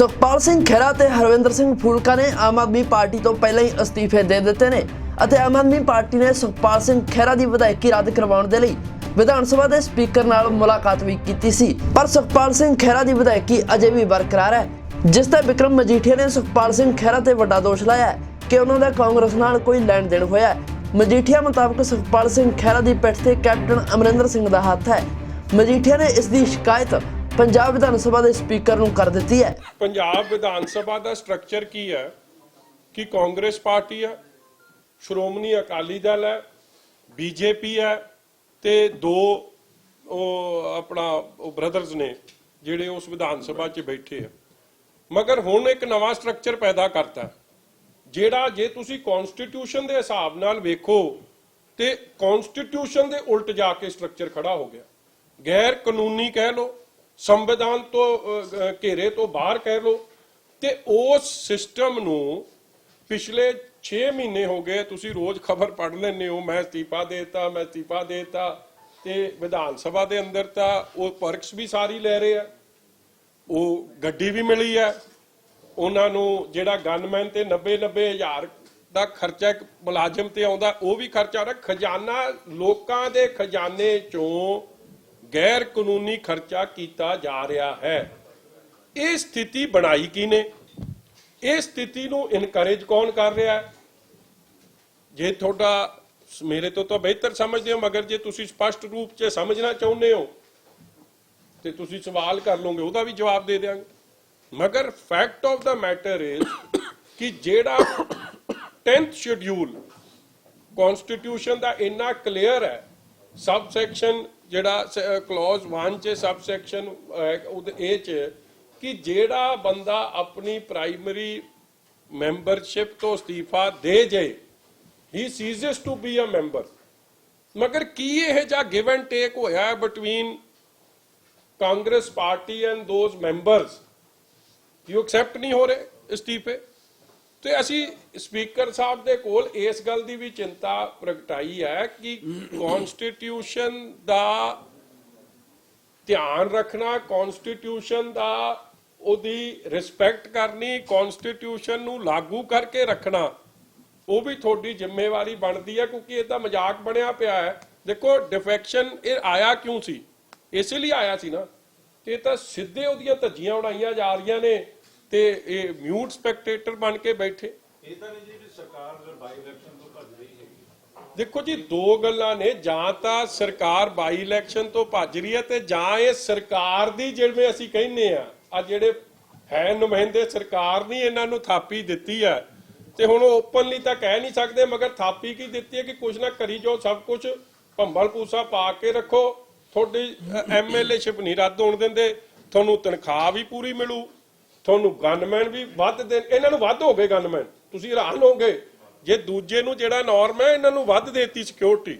ਸੁਖਪਾਲ ਸਿੰਘ ਖਹਿਰਾ ਤੇ ਹਰਵਿੰਦਰ ਸਿੰਘ ਫੂਲਕਾ ਨੇ ਆਮ ਆਦਮੀ ਪਾਰਟੀ ਤੋਂ ਪਹਿਲਾਂ ਹੀ ਅਸਤੀਫੇ ਦੇ ਦਿੱਤੇ ਨੇ ਅਤੇ ਆਮ ਆਦਮੀ ਪਾਰਟੀ ਨੇ ਸੁਖਪਾਲ ਸਿੰਘ ਖਹਿਰਾ ਦੀ ਵਿਧਾਇਕੀ ਰੱਦ ਕਰਵਾਉਣ ਦੇ ਲਈ ਵਿਧਾਨ ਸਭਾ ਦੇ ਸਪੀਕਰ ਨਾਲ ਮੁਲਾਕਾਤ ਵੀ ਕੀਤੀ ਸੀ। ਪਰ ਸੁਖਪਾਲ ਸਿੰਘ ਖਹਿਰਾ ਦੀ ਵਿਧਾਇਕੀ ਅਜੇ ਵੀ ਬਰਕਰਾਰ ਹੈ, ਜਿਸ ਤੇ ਵਿਕਰਮ ਮਜੀਠੀਆ ਨੇ ਸੁਖਪਾਲ ਸਿੰਘ ਖਹਿਰਾ ਤੇ ਵੱਡਾ ਦੋਸ਼ ਲਾਇਆ ਕਿ ਉਹਨਾਂ ਦਾ ਕਾਂਗਰਸ ਨਾਲ ਕੋਈ ਲੈਣ ਦੇਣ ਹੋਇਆ ਮਜੀਠੀਆ ਮੁਤਾਬਕ ਸੁਖਪਾਲ ਸਿੰਘ ਖਹਿਰਾ ਦੀ ਪਿੱਠ ਤੇ ਕੈਪਟਨ ਅਮਰਿੰਦਰ ਸਿੰਘ ਦਾ ਹੱਥ ਹੈ। ਮਜੀਠੀਆ ਨੇ ਇਸ ਦੀ ਸ਼ਿਕਾਇਤ ਪੰਜਾਬ ਵਿਧਾਨ ਸਭਾ ਦੇ ਸਪੀਕਰ ਨੂੰ ਕਰ ਦਿੱਤੀ ਹੈ। ਪੰਜਾਬ ਵਿਧਾਨ ਸਭਾ ਦਾ ਸਟਰਕਚਰ ਕੀ ਹੈ? ਕਿ ਕਾਂਗਰਸ ਪਾਰਟੀ ਹੈ? ਸ਼੍ਰੋਮਣੀ ਅਕਾਲੀ ਦਲ ਹੈ? ਬੀਜੇਪੀ ਹੈ? ਤੇ ਦੋ ਉਹ ਆਪਣਾ ਉਹ ਬ੍ਰਦਰਸ ਨੇ, ਜਿਹੜੇ ਉਸ ਵਿਧਾਨ ਸਭਾ 'ਚ ਬੈਠੇ ਆ। ਮਗਰ ਹੁਣ ਇੱਕ ਨਵਾਂ ਸਟਰਕਚਰ ਪੈਦਾ ਕਰਤਾ। ਜਿਹੜਾ ਜੇ ਤੁਸੀਂ ਕਨਸਟੀਟਿਊਸ਼ਨ ਦੇ ਹਿਸਾਬ ਨਾਲ ਵੇਖੋ, ਤੇ ਕਨਸਟੀਟਿਊਸ਼ਨ ਦੇ ਉਲਟ ਜਾ ਕੇ ਸਟਰਕਚਰ ਖੜਾ ਹੋ ਗਿਆ। ਗੈਰ ਕਾਨੂੰਨੀ ਕਹਿ ਲੋ ਸੰਵਿਧਾਨ ਤੋਂ ਘੇਰੇ ਤੋਂ ਬਾਹਰ ਕਹਿ ਲੋ ਤੇ ਉਸ ਸਿਸਟਮ ਨੂੰ ਪਿਛਲੇ 6 ਮਹੀਨੇ ਹੋ ਗਏ ਤੁਸੀਂ ਰੋਜ਼ ਖਬਰ ਪੜ੍ਹ ਲੈਂਦੇ ਹੋ, ਮੈਂ ਅਸਤੀਫਾ ਦੇਤਾ, ਮੈਂ ਅਸਤੀਫਾ ਦੇਤਾ, ਤੇ ਵਿਧਾਨ ਸਭਾ ਦੇ ਅੰਦਰ ਤਾਂ ਉਹ ਪਰਕਸ ਵੀ ਸਾਰੀ ਲੈ ਰਹੇ ਆ, ਉਹ ਗੱਡੀ ਵੀ ਮਿਲੀ ਹੈ ਉਹਨਾਂ ਨੂੰ ਜਿਹੜਾ ਗਨਮੈਨ ਤੇ 90 90 ਹਜ਼ਾਰ ਦਾ ਖਰਚਾ ਮੁਲਾਜ਼ਮ ਤੇ ਆਉਂਦਾ, ਉਹ ਵੀ ਖਰਚਾ ਰਿਹਾ ਖਜ਼ਾਨਾ ਲੋਕਾਂ ਦੇ ਖਜ਼ਾਨੇ ਚੋਂ ਗੈਰ ਕਾਨੂੰਨੀ ਖਰਚਾ ਕੀਤਾ ਜਾ ਰਿਹਾ ਹੈ। ਇਹ ਸਥਿਤੀ ਬਣਾਈ ਕਿਨੇ ਇਹ ਸਥਿਤੀ ਨੂੰ ਇਨਕਰੇਜ ਕੌਣ ਕਰ ਰਿਹਾ ਹੈ? ਜੇ ਤੁਹਾਡਾ, ਮੇਰੇ ਤੋਂ ਤਾਂ ਬਿਹਤਰ ਸਮਝਦੇ ਹੋ, ਮਗਰ ਜੇ ਤੁਸੀਂ ਸਪਸ਼ਟ ਰੂਪ 'ਚ ਸਮਝਣਾ ਚਾਹੁੰਦੇ ਹੋ, ਤੇ ਤੁਸੀਂ ਸਵਾਲ ਕਰ ਲਓਗੇ, ਉਹਦਾ ਵੀ ਜਵਾਬ ਦੇ ਦਿਆਂਗੇ। ਮਗਰ fact of the matter is ਕਿ ਜਿਹੜਾ 10th ਸ਼ਡਿਊਲ ਕਨਸਟੀਟਿਊਸ਼ਨ ਦਾ ਇੰਨਾ ਕਲੀਅਰ ਹੈ ਸਬ ਸੈਕਸ਼ਨ ਜਿਹੜਾ ਕਲੌਜ਼ 1 ਚ ਸਬ ਸੈਕਸ਼ਨ ਉਹਦੇ ਇਹ ਚ, ਕਿ ਜਿਹੜਾ ਬੰਦਾ ਆਪਣੀ ਪ੍ਰਾਇਮਰੀ ਮੈਂਬਰਸ਼ਿਪ ਤੋਂ ਅਸਤੀਫਾ ਦੇ ਜੇ ਹੀ ceases to be a member ਮਗਰ ਕੀ ਇਹ ਜਾਂ ਗਿਵ ਐਂਡ ਟੇਕ ਹੋਇਆ ਹੈ between Congress party and those members you accept ਨਹੀਂ ਹੋ ਰਹੇ ਅਸਤੀਫੇ? ਤੇ ਅਸੀਂ ਸਪੀਕਰ ਸਾਹਿਬ ਦੇ ਕੋਲ ਇਸ ਗੱਲ ਦੀ ਵੀ ਚਿੰਤਾ ਪ੍ਰਗਟਾਈ ਹੈ ਕਿ ਕਨਸਟੀਟਿਊਸ਼ਨ ਦਾ ਧਿਆਨ ਰੱਖਣਾ, ਕਨਸਟੀਟਿਊਸ਼ਨ ਦਾ ਉਹਦੀ ਰਿਸਪੈਕਟ ਕਰਨੀ, ਕਨਸਟੀਟਿਊਸ਼ਨ ਨੂੰ ਲਾਗੂ ਕਰਕੇ ਰੱਖਣਾ, ਉਹ ਵੀ ਤੁਹਾਡੀ ਜ਼ਿੰਮੇਵਾਰੀ ਬਣਦੀ ਹੈ ਕਿਉਂਕਿ ਇਹ ਤਾਂ ਮਜ਼ਾਕ ਬਣਿਆ ਪਿਆ ਹੈ। ਦੇਖੋ ਡਿਫੈਕਸ਼ਨ ਇਹ ਆਇਆ ਕਿਉਂ ਸੀ? ਇਸੇ ਲਈ ਆਇਆ ਸੀ ਨਾ। ਤੇ ਇਹ ਤਾਂ ਸਿੱਧੇ ਉਹਦੀਆਂ ਧੱਜੀਆਂ ਉਡਾਈਆਂ ਜਾ ਰਹੀਆਂ ਨੇ। ਤੇ ਇਹ ਮਿਊਟ ਸਪੈਕਟੇਟਰ ਬਣ ਕੇ ਬੈਠੇ। ਇਹ ਤਾਂ ਨਹੀਂ ਜੀ ਸਰਕਾਰ ਬਾਈ ਇਲੈਕਸ਼ਨ ਤੋਂ ਭੱਜ ਰਹੀ ਹੈਗੀ। ਦੇਖੋ ਜੀ ਦੋ ਗੱਲਾਂ ਨੇ ਜਾਂ ਤਾਂ ਸਰਕਾਰ ਬਾਈ ਇਲੈਕਸ਼ਨ ਤੋਂ ਭੱਜ ਰਹੀ ਹੈ ਤੇ ਜਾਂ ਇਹ ਸਰਕਾਰ ਦੀ ਜਿਵੇਂ ਅਸੀਂ ਕਹਿੰਦੇ ਆ ਆ ਜਿਹੜੇ ਹੈ ਨੁਮਾਇੰਦੇ ਸਰਕਾਰ ਨਹੀਂ ਇਹਨਾਂ ਨੂੰ ਥਾਪੀ ਦਿੱਤੀ ਹੈ। ਤੇ ਹੁਣ ਓਪਨਲੀ ਤਾਂ ਕਹਿ ਨਹੀਂ ਸਕਦੇ ਮਗਰ ਥਾਪੀ ਕੀ ਦਿੱਤੀ ਹੈ ਕਿ ਕੁਝ ਨਾ ਕਰੀ ਜੋ ਸਭ ਕੁਝ ਭੰਬਲ ਪੂਸਾ ਪਾ ਕੇ ਰੱਖੋ। ਤੁਹਾਡੀ ਐਮਐਲਏਸ਼ਿਪ ਨਹੀਂ ਰੱਦ ਹੋਣ ਦਿੰਦੇ ਤੁਹਾਨੂੰ ਤਨਖਾਹ ਵੀ ਪੂਰੀ ਮਿਲੂ। ਤੁਹਾਨੂੰ ਗਨਮੈਨ ਵੀ ਵੱਧ ਦੇ, ਇਹਨਾਂ ਨੂੰ ਵੱਧ ਹੋ ਗਏ ਗਨਮੈਨ ਤੁਸੀਂ ਹੈਰਾਨ ਹੋਗੇ ਜੇ ਦੂਜੇ ਨੂੰ ਜਿਹੜਾ ਨਾਰਮ ਹੈ, ਇਹਨਾਂ ਨੂੰ ਵੱਧ ਦੇਤੀ ਸਿਕਿਉਰਿਟੀ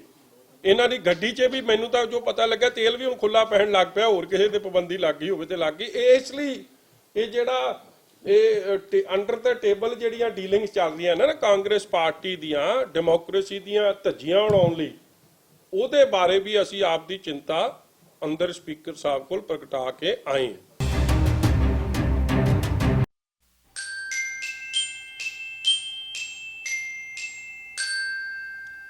ਇਹਨਾਂ ਦੀ ਗੱਡੀ 'ਚ ਵੀ ਮੈਨੂੰ ਤਾਂ ਜੋ ਪਤਾ ਲੱਗਾ ਤੇਲ ਵੀ ਹੁਣ ਖੁੱਲਾ ਪੈਣ ਲੱਗ ਪਿਆ, ਹੋਰ ਕਿਸੇ ਤੇ ਪਾਬੰਦੀ ਲੱਗ ਗਈ ਹੋਵੇ ਤੇ ਲੱਗ ਗਈ। ਇਹ ਇਸ ਲਈ ਇਹ ਜਿਹੜਾ ਇਹ ਅੰਡਰ ਦਾ ਟੇਬਲ ਜਿਹੜੀਆਂ ਡੀਲਿੰਗਸ ਚੱਲਦੀਆਂ ਨੇ ਨਾ, ਕਾਂਗਰਸ ਪਾਰਟੀ ਦੀਆਂ ਡੈਮੋਕ੍ਰੇਸੀ ਦੀਆਂ ਧੱਜੀਆਂ ਉਡਾਉਣ ਲਈ, ਉਹਦੇ ਬਾਰੇ ਵੀ ਅਸੀਂ ਆਪ ਦੀ ਚਿੰਤਾ ਅੰਦਰ ਸਪੀਕਰ ਸਾਹਿਬ ਕੋਲ ਪ੍ਰਗਟਾ ਕੇ ਆਏ ਹਾਂ।